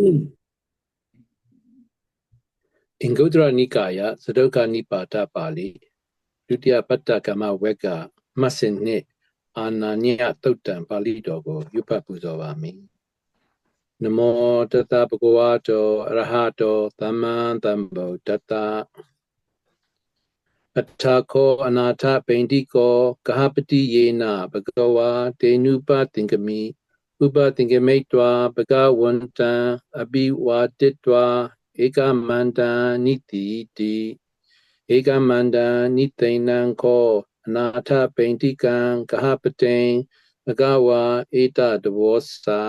အင်္ဂုတ္တရနိကာယသဒုက္ခနိပါဒပါဠိဒုတိယပတ္တကမဝက်ကမတ်စင်နှစ်အာနာညတုတ်တံပါဠိတော်ကိုရွတ်ဖတ်ပူဇော်ပါမယ်နမောတတဗုဒ္ဓဝါတောအရဟတောသမ္မာသမ္ဗုဒ္ဓတ္တအထာခောအနာထပိန္တိကောကဟပတိယေနဘဂဝါတေနုပသင်္ကမိ ဥပသင်္ကမိတ်တောဘဂဝန္တံအဘိဝါတိတောဧကမန္တံနိတိတိဧကမန္တံနိသိဏံခောအနာထပိန္တိကံကဟပတိံဘဂဝါဧတတဘောစာ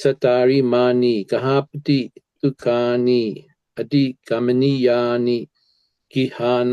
စတာရိမာနိကဟပတိဒုက္ခာနိအတိကမနိယာနိကိဟာန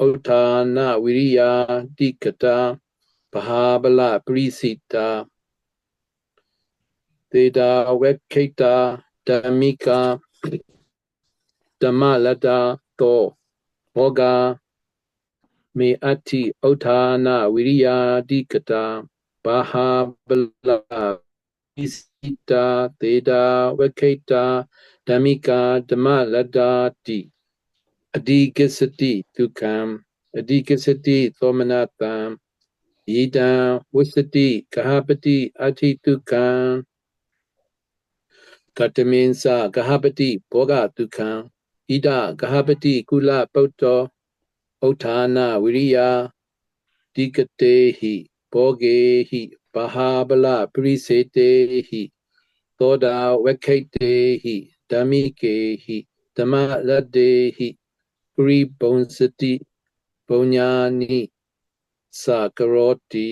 တ္တာရိအတ္တိဒုက္ခံဘောဂဒုက္ခံအနိညာဒုက္ခံအနာဝိ ဇဒုက္ခံကတမင်္စဂဟပတိအတ္တိဒုက္ခံဣဒဂဟပတိကုလပတ္တတဘောဂဟောတိဥထာနဝိရိယာတိကတာဘဟာဗလပရိစိတာသေတာဝေခိတာဓမ္မိကာဓမ္မလတ္တာတောဘောဂမေအတ္တိဥထာနဝိရိယာတိကတာဘာဟာဗလပိစိတာသေတာဝခိတာဓမ္မိကာဓမ္မလတ္တာတိအဓိကစတိဒုက္ခံအဓိကစတိသောမနတံဣဒံဝစ္စတိကဟပတိအဋ္ဌိဒုက္ခံကတမင်္စကဟပတိဘောဂဒုက္ခံဣဒဂဟပတိကုလပုတ္တောဥဋ္ဌာနဝိရိယတိကတေဟိဘောဂေဟိဘဟာဗလပရိစေတေဟိသောတာဝခိတေဟိဓမ္မိကေဟိဓမ္မရတ္တေဟိပ ရိဘုံစတိဘုံညာနိသကရောတိ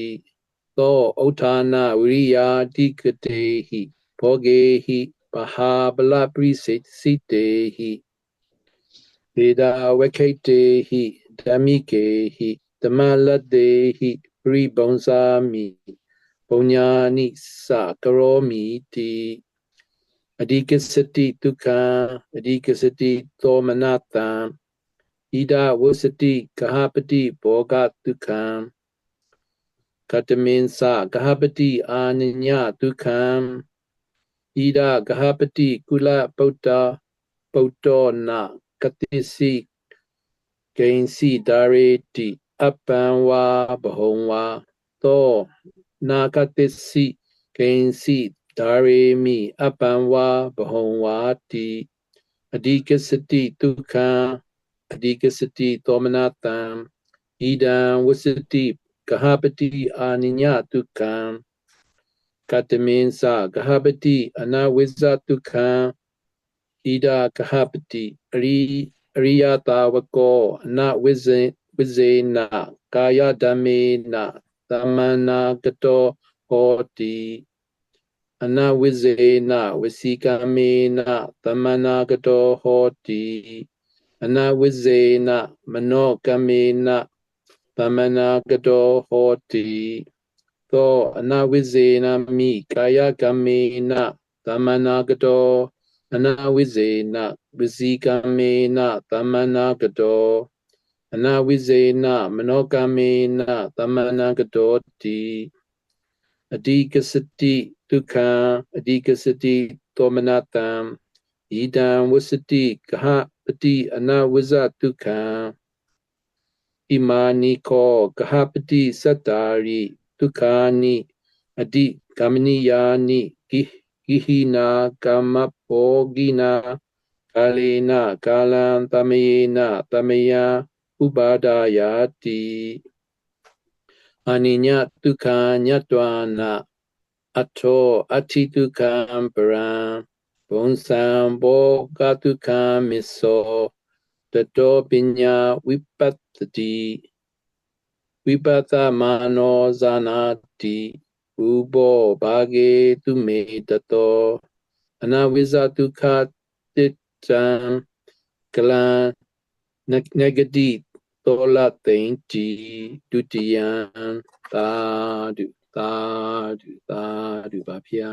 သောဥဋ္ဌာနဝိရိယတိကတေဟိဘောဂေဟိဘဟာဗလပရိစေစိတေဟိဒေတာဝခိတေဟိဓမ္မိကေဟိဓမ္မလတ္တေဟိပရိဘုံစာမိဘုံညာနိသကရောမိတိအဓိကစတိဒုက္ခအဓိကစတိသောမနတံ ဣဒဝစတိကဟပတိဘောဂဒုက္ခံကတမင်္စကဟပတိအာနညဒုက္ခံဣဒကဟပတိကုလပုတ္တပုတ္တောနာကတိစီဂိဉ္စီဒါရေတိအပံဝါဘဟုံဝါသောနာကတိစီဂိဉ္စီဒါရေမိအပံဝါဘဟုံဝါတိအဓိကစတိဒုက္ခံ အဓိကစတိသောမနတံဣဒံဝစတိကဟပတိအာနိညဒုက္ခံကတမင်္စကဟပတိအနာဝိဇ္ဇဒုက္ခံဣဒကဟပတိအရိအရိယတာဝကောအနဝိဇေဝိဇေနကာယဓမ္မေနသမနာကတောဟောတိအနဝိဇေနဝစီကမေနသမနာကတောဟောတိ အနဝိဇေနမနောကမေနသမနာကတောဟောတိသောအနဝိဇေနမိကာယကမေနသမနာကတောအနာဝိဇေနဝစီကမေနသမနာကတောအနာဝိဇေနမနောကမေနသမနာကတောတိအဓိကစတိဒုက္ခံအဓိကစတိသောမနတံဣဒံဝစတိကဟ ပတိအနာဝိဇဒုက္ခံဣမာနိခောကဟပတိစတ္တာရိဒုက္ခာနိအဓိကမနိယာနိကိကိဟိနာကမ္မဘောဂိနာကာလေနကာလံတမယေနတမယဥပါဒာယတိအနိညဒုက္ခညတ္တဝနာအထောအဋ္ဌိဒုက္ခံပရံ ဘုံစံဘောဂဒုက္ခမစ္ဆောတတောပညာဝိပတ္တိဝိပတ္တမာနောဇာနာတိဥဘောဘာဂေသူမေတတောအနာဝိဇဒုက္ခတစ်တံကလံနဂတိတောလသိင်တီဒုတိယံသာဓုသာဓုသာဓုပါဗျာ